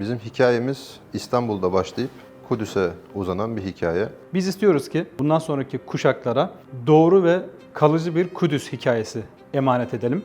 Bizim hikayemiz İstanbul'da başlayıp Kudüs'e uzanan bir hikaye. Biz istiyoruz ki bundan sonraki kuşaklara doğru ve kalıcı bir Kudüs hikayesi emanet edelim.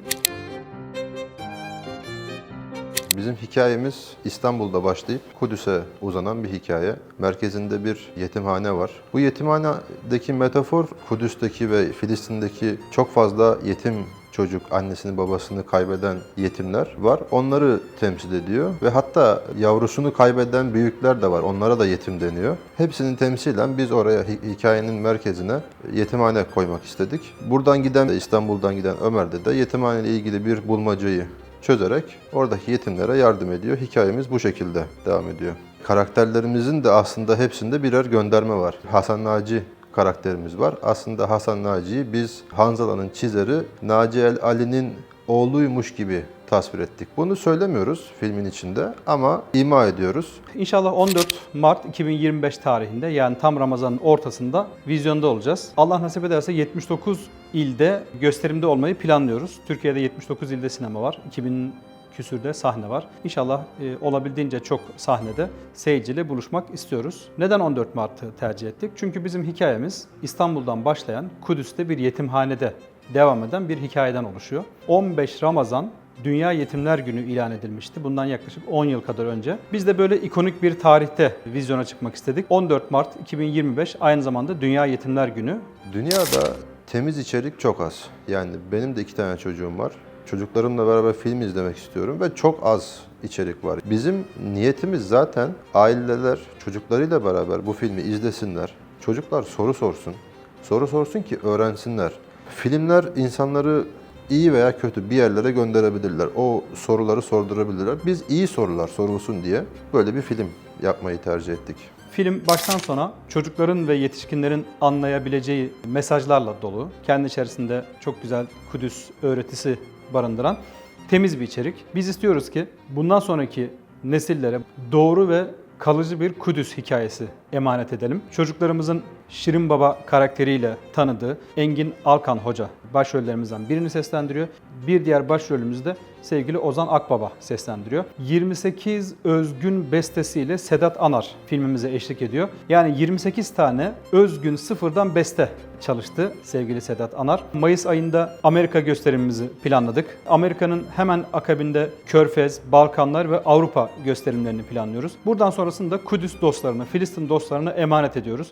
Bizim hikayemiz İstanbul'da başlayıp Kudüs'e uzanan bir hikaye. Merkezinde bir yetimhane var. Bu yetimhanedeki metafor Kudüs'teki ve Filistin'deki çok fazla yetim çocuk, annesini babasını kaybeden yetimler var. Onları temsil ediyor ve hatta yavrusunu kaybeden büyükler de var. Onlara da yetim deniyor. Hepsini temsilen biz oraya hi- hikayenin merkezine yetimhane koymak istedik. Buradan giden, İstanbul'dan giden Ömer de yetimhane ile ilgili bir bulmacayı çözerek oradaki yetimlere yardım ediyor. Hikayemiz bu şekilde devam ediyor. Karakterlerimizin de aslında hepsinde birer gönderme var. Hasan Naci karakterimiz var. Aslında Hasan Naci'yi biz Hanzala'nın çizeri Naci El Ali'nin oğluymuş gibi tasvir ettik. Bunu söylemiyoruz filmin içinde ama ima ediyoruz. İnşallah 14 Mart 2025 tarihinde yani tam Ramazan'ın ortasında vizyonda olacağız. Allah nasip ederse 79 ilde gösterimde olmayı planlıyoruz. Türkiye'de 79 ilde sinema var. 2000 küsürde sahne var. İnşallah e, olabildiğince çok sahnede seyirciyle buluşmak istiyoruz. Neden 14 Mart'ı tercih ettik? Çünkü bizim hikayemiz İstanbul'dan başlayan Kudüs'te bir yetimhanede devam eden bir hikayeden oluşuyor. 15 Ramazan Dünya Yetimler Günü ilan edilmişti. Bundan yaklaşık 10 yıl kadar önce. Biz de böyle ikonik bir tarihte vizyona çıkmak istedik. 14 Mart 2025 aynı zamanda Dünya Yetimler Günü. Dünyada temiz içerik çok az. Yani benim de iki tane çocuğum var. Çocuklarımla beraber film izlemek istiyorum ve çok az içerik var. Bizim niyetimiz zaten aileler çocuklarıyla beraber bu filmi izlesinler. Çocuklar soru sorsun. Soru sorsun ki öğrensinler. Filmler insanları iyi veya kötü bir yerlere gönderebilirler. O soruları sordurabilirler. Biz iyi sorular sorulsun diye böyle bir film yapmayı tercih ettik. Film baştan sona çocukların ve yetişkinlerin anlayabileceği mesajlarla dolu. Kendi içerisinde çok güzel Kudüs öğretisi barındıran temiz bir içerik. Biz istiyoruz ki bundan sonraki nesillere doğru ve kalıcı bir Kudüs hikayesi emanet edelim. Çocuklarımızın Şirin Baba karakteriyle tanıdığı Engin Alkan Hoca başrollerimizden birini seslendiriyor. Bir diğer başrolümüzü de sevgili Ozan Akbaba seslendiriyor. 28 özgün bestesiyle Sedat Anar filmimize eşlik ediyor. Yani 28 tane özgün sıfırdan beste çalıştı sevgili Sedat Anar. Mayıs ayında Amerika gösterimimizi planladık. Amerika'nın hemen akabinde Körfez, Balkanlar ve Avrupa gösterimlerini planlıyoruz. Buradan sonrasında Kudüs dostlarına, Filistin dostlarına emanet ediyoruz.